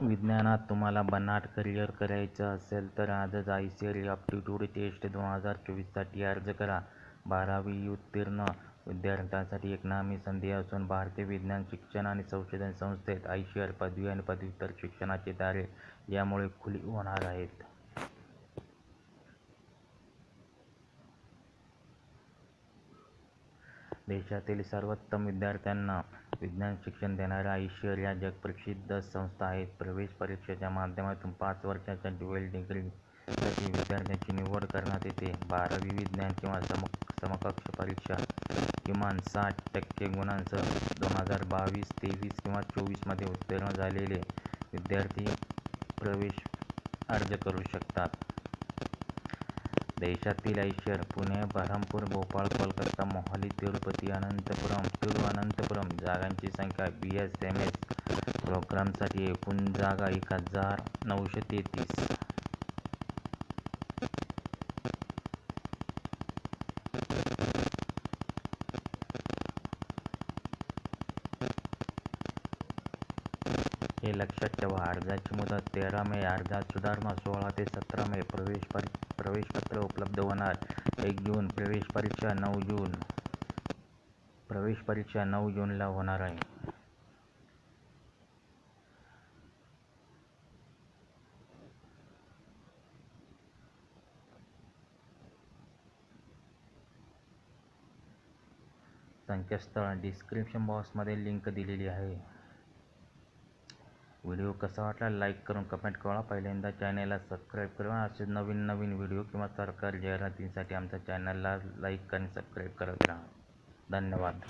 विज्ञानात तुम्हाला भन्नाट करिअर करायचं असेल तर आजच I C R aptitude test दोन हजार चोवीससाठी अर्ज करा. बारावी उत्तीर्ण विद्यार्थ्यांसाठी एक नामी संधी असून भारतीय विज्ञान शिक्षण आणि संशोधन संस्थेत आयसीआर पदवी आणि पदव्युत्तर शिक्षणाचे दारे यामुळे खुली होणार आहेत. देशातील सर्वोत्तम विद्यार्थ्यांना विज्ञान शिक्षण देणाऱ्या ईश्वर या जगप्रसिद्ध संस्था आहेत. प्रवेश परीक्षेच्या माध्यमातून पाच वर्षांच्या ड्युअल डिग्रीसाठी विद्यार्थ्यांची निवड करण्यात येते. बारावी विज्ञान किंवा समकक्ष परीक्षा किमान साठ टक्के गुणांसह दोन हजार बावीस, तेवीस किंवा चोवीसमध्ये उत्तीर्ण झालेले विद्यार्थी प्रवेश अर्ज करू शकतात. देशातील ऐश्वर पुणे, बऱ्हमपूर, भोपाळ, कोलकाता, मोहाली, तिरुपती, अनंतपुरम, तिरुअनंतपुरम जागांची संख्या बी एस एम एस प्रोग्रामसाठी एकूण जागा एक हजार नऊशे तेहतीस. हे लक्षात ठेवा. अर्जाची मुदत तेरा मे. अर्जात सुधारणा सोळा ते सतरा मे. प्रवेशपत्र उपलब्ध होणार एक जून. प्रवेश परीक्षा नऊ जून. प्रवेश परीक्षा नऊ जूनला होणार आहे. संकेतस्थळ डिस्क्रिप्शन बॉक्समध्ये लिंक दिलेली आहे. व्हिडिओ कसा वाटला लाईक करून कमेंट करा. पहिल्यांदा चॅनलला सबस्क्राईब करा. असे नवीन नवीन व्हिडिओ किंवा सरकारी जाहिरातींसाठी आमच्या चॅनलला लाईक आणि सबस्क्राईब करत राहा. धन्यवाद.